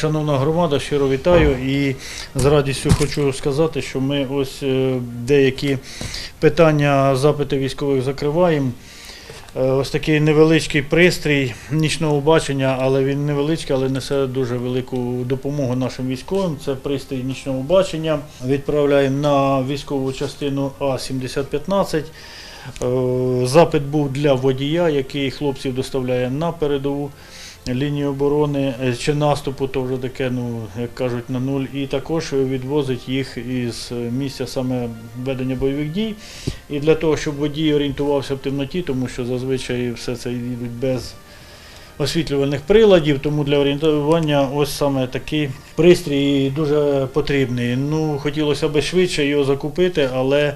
Шановна громада, щиро вітаю і з радістю хочу сказати, що ми ось е, деякі питання, запити військових закриваємо. Е, Ось такий невеличкий пристрій нічного бачення, але він невеличкий, але несе дуже велику допомогу нашим військовим. Це пристрій нічного бачення. Відправляємо на військову частину А-7015. Е, Запит був для водія, який хлопців доставляє на передову лінію оборони е, чи наступу, то вже таке, ну як кажуть, на нуль. І також відвозить їх із місця саме ведення бойових дій. І для того, щоб водій орієнтувався в темноті, тому що зазвичай все це їдуть без освітлювальних приладів, тому для орієнтування ось саме такий пристрій дуже потрібний. Ну, хотілося б швидше його закупити, але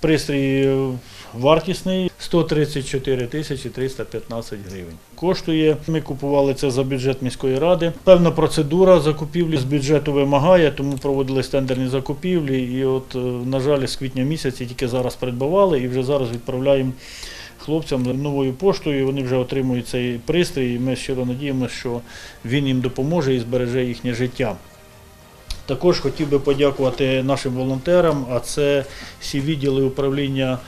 пристрій е, вартісний 134 тисячі 315 гривень. Коштує. Ми купували це за бюджет міської ради. Певна процедура закупівлі з бюджету вимагає, тому проводились тендерні закупівлі. І от, е, на жаль, з квітня місяця тільки зараз придбавали і вже зараз відправляємо хлопцям новою поштою. Вони вже отримують цей пристрій. І ми щиро надіємося, що він їм допоможе і збереже їхнє життя. Також хотів би подякувати нашим волонтерам, а це всі відділи управління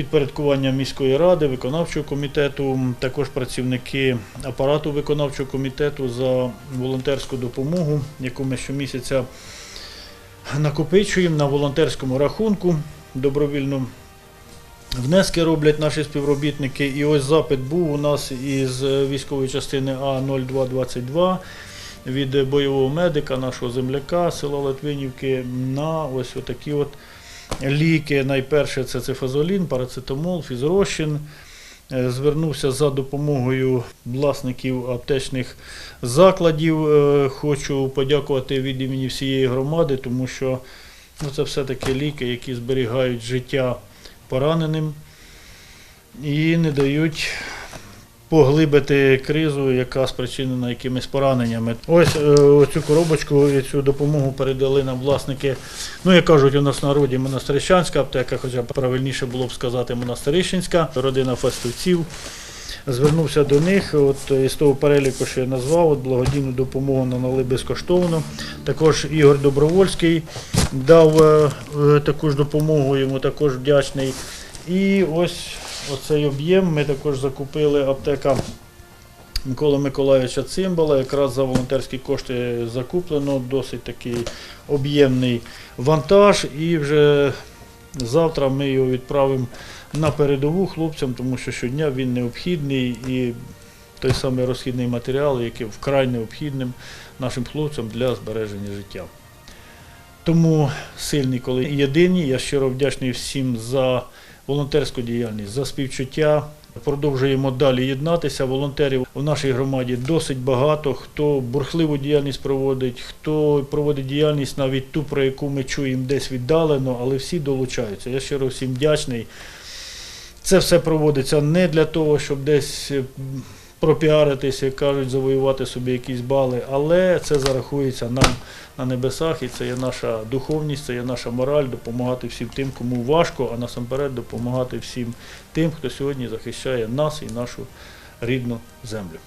підпорядкування міської ради, виконавчого комітету, також працівники апарату виконавчого комітету за волонтерську допомогу, яку ми щомісяця накопичуємо на волонтерському рахунку. Добровільно внески роблять наші співробітники. І ось запит був у нас із військової частини А0222 від бойового медика, нашого земляка села Латвинівки на ось отакі от ліки. Найперше це цифазолін, парацетамол, фізрощин. Е, Звернувся за допомогою власників аптечних закладів. Е, Хочу подякувати від імені всієї громади, тому що ну, це все-таки ліки, які зберігають життя пораненим і не дають поглибити кризу, яка спричинена якимись пораненнями. Ось е, цю коробочку і цю допомогу передали нам власники. Ну, як кажуть, у нас в народі монастирищанська аптека, хоча правильніше було б сказати монастирищенська, родина фестівців. Звернувся до них, от із того переліку, що я назвав, от благодійну допомогу надали безкоштовно. Також Ігор Добровольський дав е, е, таку ж допомогу, йому також вдячний. І ось оцей об'єм ми також закупили аптека Миколи Миколаївича Цимбала. Якраз за волонтерські кошти закуплено досить такий об'ємний вантаж. І вже завтра ми його відправимо на передову хлопцям, тому що щодня він необхідний і той самий розхідний матеріал, який вкрай необхідним нашим хлопцям для збереження життя. Тому сильні, коли єдині. Я щиро вдячний всім за волонтерську діяльність, за співчуття. Продовжуємо далі єднатися. Волонтерів у нашій громаді досить багато. Хто бурхливу діяльність проводить, хто проводить діяльність навіть ту, про яку ми чуємо десь віддалено, але всі долучаються. Я щиро всім вдячний. Це все проводиться не для того, щоб десь пропіаритися, як кажуть, завоювати собі якісь бали, але це зарахується нам на небесах, і це є наша духовність, це є наша мораль, допомагати всім тим, кому важко, а насамперед допомагати всім тим, хто сьогодні захищає нас і нашу рідну землю.